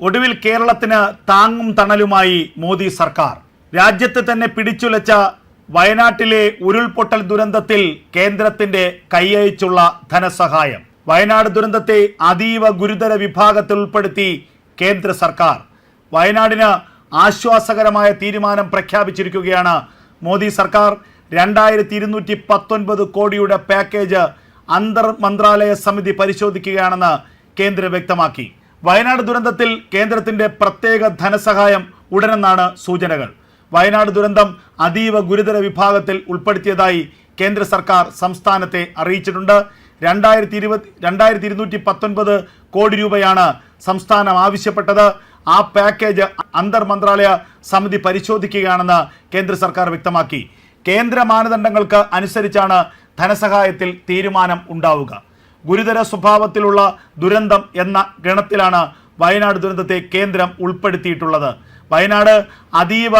ഒടുവിൽ കേരളത്തിന് താങ്ങും തണലുമായി മോദി സർക്കാർ. രാജ്യത്ത് തന്നെ പിടിച്ചുലച്ച വയനാട്ടിലെ ഉരുൾപൊട്ടൽ ദുരന്തത്തിൽ കേന്ദ്രത്തിന്റെ കൈയച്ചുള്ള ധനസഹായം. വയനാട് ദുരന്തത്തെ അതീവ ഗുരുതര വിഭാഗത്തിൽ ഉൾപ്പെടുത്തി കേന്ദ്ര സർക്കാർ. വയനാടിന് ആശ്വാസകരമായ തീരുമാനം പ്രഖ്യാപിച്ചിരിക്കുകയാണ് മോദി സർക്കാർ. രണ്ടായിരത്തി ഇരുന്നൂറ്റി പത്തൊൻപത് കോടിയുടെ പാക്കേജ് അന്തർ മന്ത്രാലയ സമിതി പരിശോധിക്കുകയാണെന്ന് കേന്ദ്രം വ്യക്തമാക്കി. വയനാട് ദുരന്തത്തിൽ കേന്ദ്രത്തിന്റെ പ്രത്യേക ധനസഹായം ഉടനെന്നാണ് സൂചനകൾ. വയനാട് ദുരന്തം അതീവ ഗുരുതര വിഭാഗത്തിൽ ഉൾപ്പെടുത്തിയതായി കേന്ദ്ര സർക്കാർ സംസ്ഥാനത്തെ അറിയിച്ചിട്ടുണ്ട്. രണ്ടായിരത്തി ഇരുപത് രണ്ടായിരത്തി ഇരുന്നൂറ്റി പത്തൊൻപത് കോടി രൂപയാണ് സംസ്ഥാനം ആവശ്യപ്പെട്ടത്. ആ പാക്കേജ് അന്തർ മന്ത്രാലയ സമിതി പരിശോധിക്കുകയാണെന്ന് കേന്ദ്ര സർക്കാർ വ്യക്തമാക്കി. കേന്ദ്ര മാനദണ്ഡങ്ങൾക്ക് അനുസരിച്ചാണ് ധനസഹായത്തിൽ തീരുമാനം ഉണ്ടാവുക. ഗുരുതര സ്വഭാവത്തിലുള്ള ദുരന്തം എന്ന ഗണത്തിലാണ് വയനാട് ദുരന്തത്തെ കേന്ദ്രം ഉൾപ്പെടുത്തിയിട്ടുള്ളത്. വയനാട് അതീവ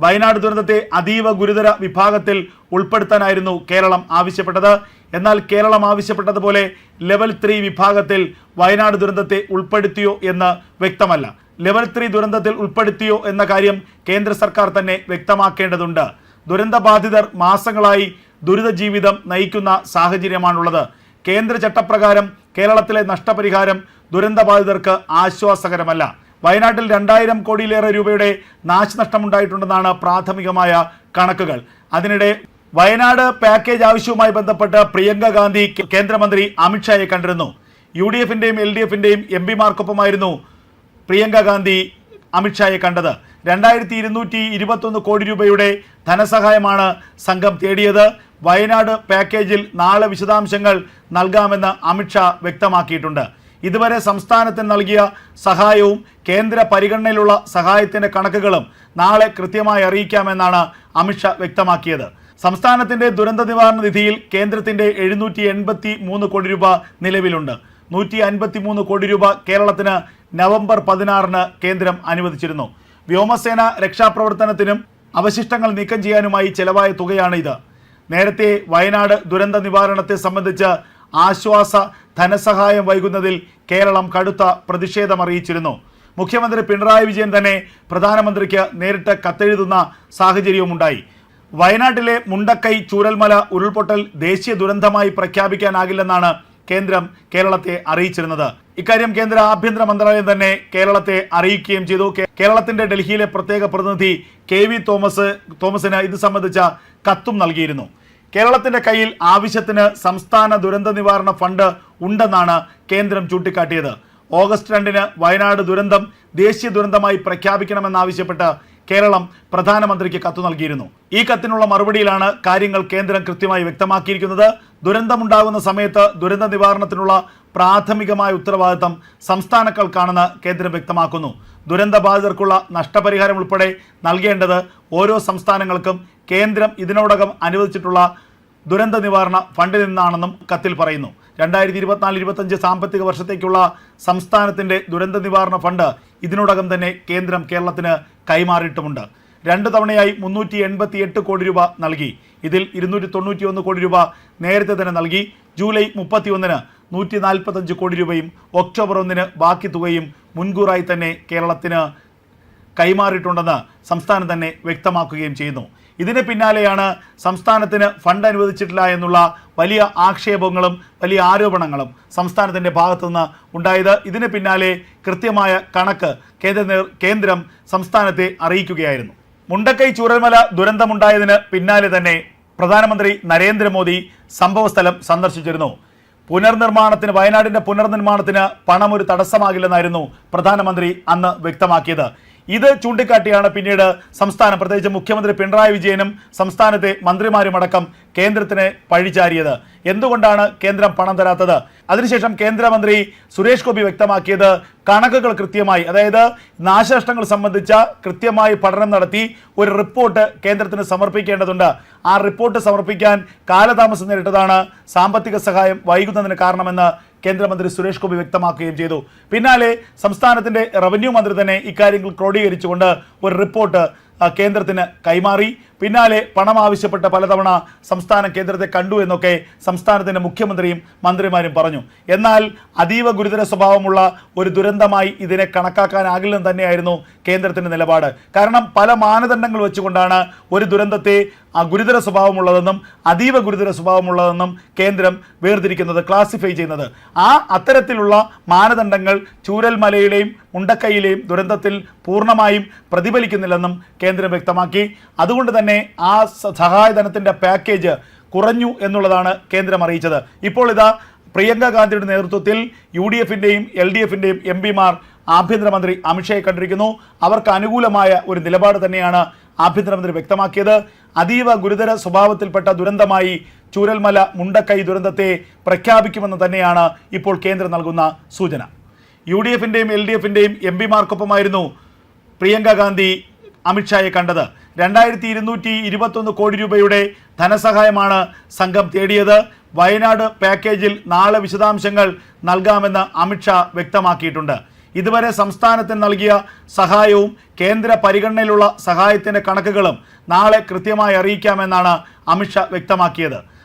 വയനാട് ദുരന്തത്തെ അതീവ ഗുരുതര വിഭാഗത്തിൽ ഉൾപ്പെടുത്താനായിരുന്നു കേരളം ആവശ്യപ്പെട്ടത്. എന്നാൽ കേരളം ആവശ്യപ്പെട്ടതുപോലെ ലെവൽ ത്രീ വിഭാഗത്തിൽ വയനാട് ദുരന്തത്തെ ഉൾപ്പെടുത്തിയോ എന്ന് വ്യക്തമല്ല. ലെവൽ ത്രീ ദുരന്തത്തിൽ ഉൾപ്പെടുത്തിയോ എന്ന കാര്യം കേന്ദ്ര സർക്കാർ തന്നെ വ്യക്തമാക്കേണ്ടതുണ്ട്. ദുരന്തബാധിതർ മാസങ്ങളായി ദുരിത ജീവിതം നയിക്കുന്ന സാഹചര്യമാണുള്ളത്. കേന്ദ്ര ചട്ടപ്രകാരം കേരളത്തിലെ നഷ്ടപരിഹാരം ദുരന്തബാധിതർക്ക് ആശ്വാസകരമല്ല. വയനാട്ടിൽ രണ്ടായിരം കോടിയിലേറെ രൂപയുടെ നാശനഷ്ടമുണ്ടായിട്ടുണ്ടെന്നാണ് പ്രാഥമികമായ കണക്കുകൾ. അതിനിടെ വയനാട് പാക്കേജ് ആവശ്യവുമായി ബന്ധപ്പെട്ട് പ്രിയങ്ക ഗാന്ധി കേന്ദ്രമന്ത്രി അമിത്ഷായെ കണ്ടിരുന്നു. യു ഡി എഫിന്റെയും എൽ ഡി എഫിന്റെയും എം പിമാർക്കൊപ്പമായിരുന്നു പ്രിയങ്ക ഗാന്ധി അമിത്ഷായെ കണ്ടത്. രണ്ടായിരത്തി ഇരുന്നൂറ്റി ഇരുപത്തൊന്ന് കോടി രൂപയുടെ ധനസഹായമാണ് സംഘം തേടിയത്. വയനാട് പാക്കേജിൽ നാളെ വിശദാംശങ്ങൾ നൽകാമെന്ന് അമിത്ഷാ വ്യക്തമാക്കിയിട്ടുണ്ട്. ഇതുവരെ സംസ്ഥാനത്തിന് നൽകിയ സഹായവും കേന്ദ്ര പരിഗണനയിലുള്ള സഹായത്തിന്റെ കണക്കുകളും നാളെ കൃത്യമായി അറിയിക്കാമെന്നാണ് അമിത്ഷാ വ്യക്തമാക്കിയത്. സംസ്ഥാനത്തിന്റെ ദുരന്ത നിവാരണ നിധിയിൽ കേന്ദ്രത്തിന്റെ എഴുന്നൂറ്റി എൺപത്തി മൂന്ന് കോടി രൂപ നിലവിലുണ്ട്. നൂറ്റി അൻപത്തി മൂന്ന് കോടി രൂപ കേരളത്തിന് നവംബർ പതിനാറിന് കേന്ദ്രം അനുവദിച്ചിരുന്നു. വ്യോമസേന രക്ഷാപ്രവർത്തനത്തിനും അവശിഷ്ടങ്ങൾ നീക്കം ചെയ്യാനുമായി ചെലവായ തുകയാണ് ഇത് നേരത്തെ വയനാട് ദുരന്ത നിവാരണത്തെ സംബന്ധിച്ച് ആശ്വാസ ധനസഹായം വൈകുന്നതിൽ കേരളം കടുത്ത പ്രതിഷേധം അറിയിച്ചിരുന്നു. മുഖ്യമന്ത്രി പിണറായി വിജയൻ തന്നെ പ്രധാനമന്ത്രിക്ക് നേരിട്ട് കത്തെഴുതുന്ന സാഹചര്യവുമുണ്ടായി വയനാട്ടിലെ മുണ്ടക്കൈ ചൂരൽമല ഉരുൾപൊട്ടൽ ദേശീയ ദുരന്തമായി പ്രഖ്യാപിക്കാനാകില്ലെന്നാണ് കേന്ദ്രം കേരളത്തെ അറിയിച്ചിരുന്നത്. ഇക്കാര്യം കേന്ദ്ര ആഭ്യന്തര മന്ത്രാലയം തന്നെ കേരളത്തെ അറിയിക്കുകയും ചെയ്തു. കേരളത്തിന്റെ ഡൽഹിയിലെ പ്രത്യേക പ്രതിനിധി കെ വി തോമസ് തോമസിന് ഇത് സംബന്ധിച്ച കത്തും നൽകിയിരുന്നു. കേരളത്തിന്റെ കയ്യിൽ ആവശ്യത്തിന് സംസ്ഥാന ദുരന്ത നിവാരണ ഫണ്ട് ഉണ്ടെന്നാണ് കേന്ദ്രം ചൂണ്ടിക്കാട്ടിയത്. ഓഗസ്റ്റ് രണ്ടിന് വയനാട് ദുരന്തം ദേശീയ ദുരന്തമായി പ്രഖ്യാപിക്കണമെന്നാവശ്യപ്പെട്ട് കേരളം പ്രധാനമന്ത്രിക്ക് കത്തു നൽകിയിരുന്നു. ഈ കത്തിനുള്ള മറുപടിയിലാണ് കാര്യങ്ങൾ കേന്ദ്രം കൃത്യമായി വ്യക്തമാക്കിയിരിക്കുന്നത്. ദുരന്തമുണ്ടാകുന്ന സമയത്ത് ദുരന്ത നിവാരണത്തിനുള്ള പ്രാഥമികമായ ഉത്തരവാദിത്തം സംസ്ഥാനങ്ങൾക്കാണെന്ന് കേന്ദ്രം വ്യക്തമാക്കുന്നു. ദുരന്തബാധിതർക്കുള്ള നഷ്ടപരിഹാരം ഉൾപ്പെടെ നൽകേണ്ടത് ഓരോ സംസ്ഥാനങ്ങൾക്കും കേന്ദ്രം ഇതിനോടകം അനുവദിച്ചിട്ടുള്ള ദുരന്ത നിവാരണ ഫണ്ടിൽ നിന്നാണെന്നും കത്തിൽ പറയുന്നു. രണ്ടായിരത്തി ഇരുപത്തിനാല് ഇരുപത്തഞ്ച് സാമ്പത്തിക വർഷത്തേക്കുള്ള സംസ്ഥാനത്തിന്റെ ദുരന്ത നിവാരണ ഫണ്ട് ഇതിനോടകം തന്നെ കേന്ദ്രം കേരളത്തിന് കൈമാറിയിട്ടുമുണ്ട്. രണ്ട് തവണയായി മുന്നൂറ്റി എൺപത്തി എട്ട് കോടി രൂപ നൽകി. ഇതിൽ ഇരുന്നൂറ്റി തൊണ്ണൂറ്റി ഒന്ന് കോടി രൂപ നേരത്തെ തന്നെ നൽകി. ജൂലൈ മുപ്പത്തിയൊന്നിന് നൂറ്റി നാൽപ്പത്തഞ്ച് കോടി രൂപയും ഒക്ടോബർ ഒന്നിന് ബാക്കി തുകയും മുൻകൂറായി തന്നെ കേരളത്തിന് കൈമാറിയിട്ടുണ്ടെന്ന് സംസ്ഥാനം തന്നെ വ്യക്തമാക്കുകയും ചെയ്യുന്നു. ഇതിന് പിന്നാലെയാണ് സംസ്ഥാനത്തിന് ഫണ്ട് അനുവദിച്ചിട്ടില്ല എന്നുള്ള വലിയ ആക്ഷേപങ്ങളും വലിയ ആരോപണങ്ങളും സംസ്ഥാനത്തിന്റെ ഭാഗത്തുനിന്ന് ഉണ്ടായത്. ഇതിന് പിന്നാലെ കൃത്യമായ കണക്ക് കേന്ദ്ര കേന്ദ്രം സംസ്ഥാനത്തെ അറിയിക്കുകയായിരുന്നു. മുണ്ടക്കൈ ചൂരൽമല ദുരന്തമുണ്ടായതിന് പിന്നാലെ തന്നെ പ്രധാനമന്ത്രി നരേന്ദ്രമോദി സംഭവസ്ഥലം സന്ദർശിച്ചിരുന്നു. പുനർനിർമ്മാണത്തിന് വയനാടിന്റെ പുനർനിർമ്മാണത്തിന് പണം ഒരു തടസ്സമാകില്ലെന്നായിരുന്നു പ്രധാനമന്ത്രി അന്ന് വ്യക്തമാക്കിയത്. ഇത് ചൂണ്ടിക്കാട്ടിയാണ് പിന്നീട് സംസ്ഥാനം പ്രത്യേകിച്ച് മുഖ്യമന്ത്രി പിണറായി വിജയനും സംസ്ഥാനത്തെ മന്ത്രിമാരുമടക്കം കേന്ദ്രത്തിന് പഴിചാരിയത്. എന്തുകൊണ്ടാണ് കേന്ദ്രം പണം തരാത്തത്? അതിനുശേഷം കേന്ദ്രമന്ത്രി സുരേഷ് ഗോപി വ്യക്തമാക്കിയത് കണക്കുകൾ കൃത്യമായി അതായത് നാശനഷ്ടങ്ങൾ സംബന്ധിച്ച കൃത്യമായി പഠനം നടത്തി ഒരു റിപ്പോർട്ട് കേന്ദ്രത്തിന് സമർപ്പിക്കേണ്ടതുണ്ട്. ആ റിപ്പോർട്ട് സമർപ്പിക്കാൻ കാലതാമസം നേരിട്ടതാണ് സാമ്പത്തിക സഹായം വൈകുന്നതിന് കാരണമെന്ന് കേന്ദ്രമന്ത്രി സുരേഷ് ഗോപി വ്യക്തമാക്കുകയും ചെയ്തു. പിന്നാലെ സംസ്ഥാനത്തിന്റെ റവന്യൂ മന്ത്രി തന്നെ ഇക്കാര്യങ്ങൾ ക്രോഡീകരിച്ചുകൊണ്ട് ഒരു റിപ്പോർട്ട് കേന്ദ്രത്തിന് കൈമാറി. പിന്നാലെ പണം ആവശ്യപ്പെട്ട പലതവണ സംസ്ഥാനം കേന്ദ്രത്തെ കണ്ടു എന്നൊക്കെ സംസ്ഥാനത്തിന്റെ മുഖ്യമന്ത്രിയും മന്ത്രിമാരും പറഞ്ഞു. എന്നാൽ അതീവ ഗുരുതര സ്വഭാവമുള്ള ഒരു ദുരന്തമായി ഇതിനെ കണക്കാക്കാനാകില്ലെന്ന് തന്നെയായിരുന്നു കേന്ദ്രത്തിന്റെ നിലപാട്. കാരണം പല മാനദണ്ഡങ്ങൾ വെച്ചുകൊണ്ടാണ് ഒരു ദുരന്തത്തെ ഗുരുതര സ്വഭാവമുള്ളതെന്നും അതീവ ഗുരുതര സ്വഭാവമുള്ളതെന്നും കേന്ദ്രം വേർതിരിക്കുന്നത് ക്ലാസിഫൈ ചെയ്യുന്നത്. ആ അത്തരത്തിലുള്ള മാനദണ്ഡങ്ങൾ ചൂരൽമലയിലെയും മുണ്ടക്കൈയിലെയും ദുരന്തത്തിൽ പൂർണമായും പ്രതിഫലിക്കുന്നില്ലെന്നും കേന്ദ്രം വ്യക്തമാക്കി. അതുകൊണ്ട് തന്നെ ആ സഹായധനത്തിന്റെ പാക്കേജ് കുറഞ്ഞു എന്നുള്ളതാണ് കേന്ദ്രം അറിയിച്ചത്. ഇപ്പോൾ ഇതാ പ്രിയങ്ക ഗാന്ധിയുടെ നേതൃത്വത്തിൽ യു ഡി എഫിന്റെയും എൽ ഡി എഫിന്റെയും എം പിമാർ ആഭ്യന്തരമന്ത്രി അമിത്ഷായെ കണ്ടിരിക്കുന്നു. അവർക്ക് അനുകൂലമായ ഒരു നിലപാട് തന്നെയാണ് ആഭ്യന്തരമന്ത്രി വ്യക്തമാക്കിയത്. അതീവ ഗുരുതര സ്വഭാവത്തിൽപ്പെട്ട ദുരന്തമായി ചൂരൽമല മുണ്ടക്കൈ ദുരന്തത്തെ പ്രഖ്യാപിക്കുമെന്ന് തന്നെയാണ് ഇപ്പോൾ കേന്ദ്രം നൽകുന്ന സൂചന. യു ഡി എഫിന്റെയും എൽ ഡി എഫിന്റെയും എം പിമാർക്കൊപ്പമായിരുന്നു പ്രിയങ്ക ഗാന്ധി അമിത്ഷായെ കണ്ടത്. രണ്ടായിരത്തി ഇരുന്നൂറ്റി ഇരുപത്തൊന്ന് കോടി രൂപയുടെ ധനസഹായമാണ് സംഘം തേടിയത്. വയനാട് പാക്കേജിൽ നാളെ വിശദാംശങ്ങൾ നൽകാമെന്ന് അമിത്ഷാ വ്യക്തമാക്കിയിട്ടുണ്ട്. ഇതുവരെ സംസ്ഥാനത്തിന് നൽകിയ സഹായവും കേന്ദ്ര പരിഗണനയിലുള്ള സഹായത്തിന്റെ കണക്കുകളും നാളെ കൃത്യമായി അറിയിക്കാമെന്നാണ് അമിത്ഷാ വ്യക്തമാക്കിയത്.